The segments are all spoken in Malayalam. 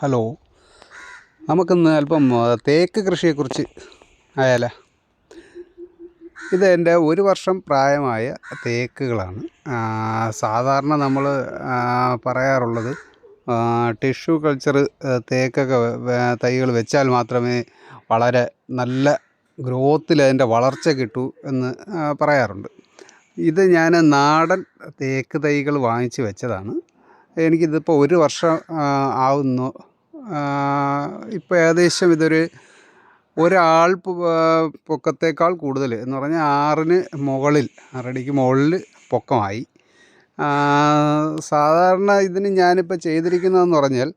ഹലോ. നമുക്കിന്ന് അല്പം തേക്ക് കൃഷിയെക്കുറിച്ച് ആയാലോ? ഇത് എന്റെ ഒരു വർഷം പ്രായമായ തേക്കുകളാണ്. സാധാരണ നമ്മൾ പറയാറുള്ളത് ടിഷ്യൂ കൾച്ചർ തേക്കൊക്കെ തൈകൾ വെച്ചാൽ മാത്രമേ വളരെ നല്ല ഗ്രോത്തിൽ അതിന്റെ വളർച്ച കിട്ടൂ എന്ന് പറയാറുണ്ട്. ഇത് ഞാൻ നാടൻ തേക്ക് തൈകൾ വാങ്ങിച്ച് വെച്ചതാണ്. എനിക്കിതിപ്പോൾ ഒരു വർഷം ആവുന്നു. ഇപ്പോൾ ഏകദേശം ഇതൊരു ഒരാൾ പൊക്കത്തേക്കാൾ കൂടുതൽ. എന്ന് പറഞ്ഞാൽ ആറിന് മുകളിൽ ആറടിക്ക് മുകളിൽ പൊക്കമായി. സാധാരണ ഇതിന് ഞാനിപ്പോൾ ചെയ്തിരിക്കുന്നതെന്ന് പറഞ്ഞാൽ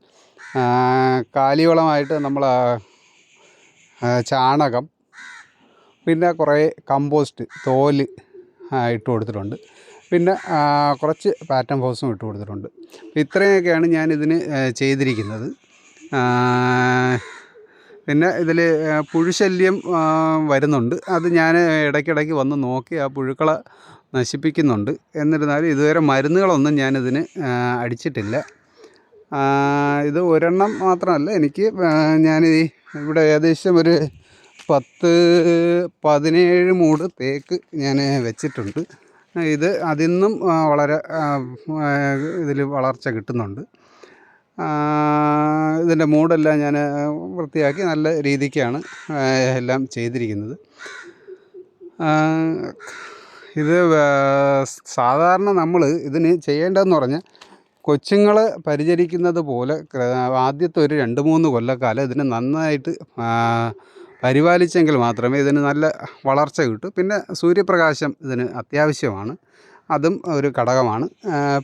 കാലിവളമായിട്ട് നമ്മൾ ചാണകം പിന്നെ കുറേ കമ്പോസ്റ്റ് തോൽ ഇട്ട് കൊടുത്തിട്ടുണ്ട്. പിന്നെ കുറച്ച് പാറ്റേൺ ഫോസും ഇട്ട് കൊടുത്തിട്ടുണ്ട്. ഇത്രയൊക്കെയാണ് ഞാനിതിന് ചെയ്തിരിക്കുന്നത്. പിന്നെ ഇതിൽ പുഴുശല്യം വരുന്നുണ്ട്. അത് ഞാൻ ഇടയ്ക്കിടയ്ക്ക് വന്ന് നോക്കി ആ പുഴുക്കളെ നശിപ്പിക്കുന്നുണ്ട്. എന്നിരുന്നാലും ഇതുവരെ മരുന്നുകളൊന്നും ഞാനിതിന് അടിച്ചിട്ടില്ല. ഇത് ഒരെണ്ണം മാത്രമല്ല എനിക്ക് ഞാൻ ഇവിടെ ഏകദേശം ഒരു പത്ത് പതിനേഴ് മൂട് തേക്ക് ഞാൻ വെച്ചിട്ടുണ്ട്. ഇത് അതിൽ നിന്നും വളരെ ഇതിൽ വളർച്ച കിട്ടുന്നുണ്ട്. ഇതിന്റെ മൂടെല്ലാം ഞാൻ വൃത്തിയാക്കി നല്ല രീതിക്കാണ് എല്ലാം ചെയ്തിരിക്കുന്നത്. ഇത് സാധാരണ നമ്മൾ ഇതിന് ചെയ്യേണ്ടതെന്ന് പറഞ്ഞാൽ കൊച്ചുങ്ങൾ പരിചരിക്കുന്നത് പോലെ ആദ്യത്തെ ഒരു രണ്ട് മൂന്ന് കൊല്ലക്കാലം ഇതിന് നന്നായിട്ട് പരിപാലിച്ചെങ്കിൽ മാത്രമേ ഇതിന് നല്ല വളർച്ച കിട്ടൂ. പിന്നെ സൂര്യപ്രകാശം ഇതിന് അത്യാവശ്യമാണ്. അതും ഒരു ഘടകമാണ്.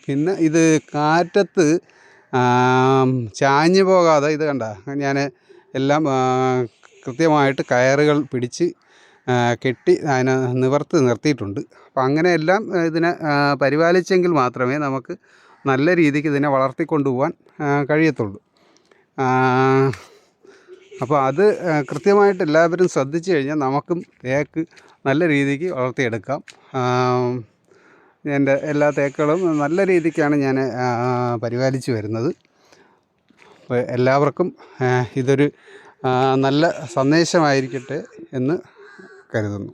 പിന്നെ ഇത് കാറ്റത്ത് ചാഞ്ഞു പോകാതെ ഇത് കണ്ട ഞാൻ എല്ലാം കൃത്യമായിട്ട് കയറുകൾ പിടിച്ച് കെട്ടി അതിനെ നിവർത്തി നിർത്തിയിട്ടുണ്ട്. അപ്പം അങ്ങനെയെല്ലാം ഇതിനെ പരിപാലിച്ചെങ്കിൽ മാത്രമേ നമുക്ക് നല്ല രീതിക്ക് ഇതിനെ വളർത്തിക്കൊണ്ടു പോകാൻ കഴിയത്തുള്ളൂ. അപ്പോൾ അത് കൃത്യമായിട്ട് എല്ലാവരും ശ്രദ്ധിച്ചു കഴിഞ്ഞാൽ നമുക്കും തേക്ക് നല്ല രീതിക്ക് വളർത്തിയെടുക്കാം. എന്റെ എല്ലാ തേക്കുകളും നല്ല രീതിക്കാണ് ഞാൻ പരിപാലിച്ചു വരുന്നത്. അപ്പോൾ എല്ലാവർക്കും ഇതൊരു നല്ല സന്ദേശമായിരിക്കട്ടെ എന്ന് കരുതുന്നു.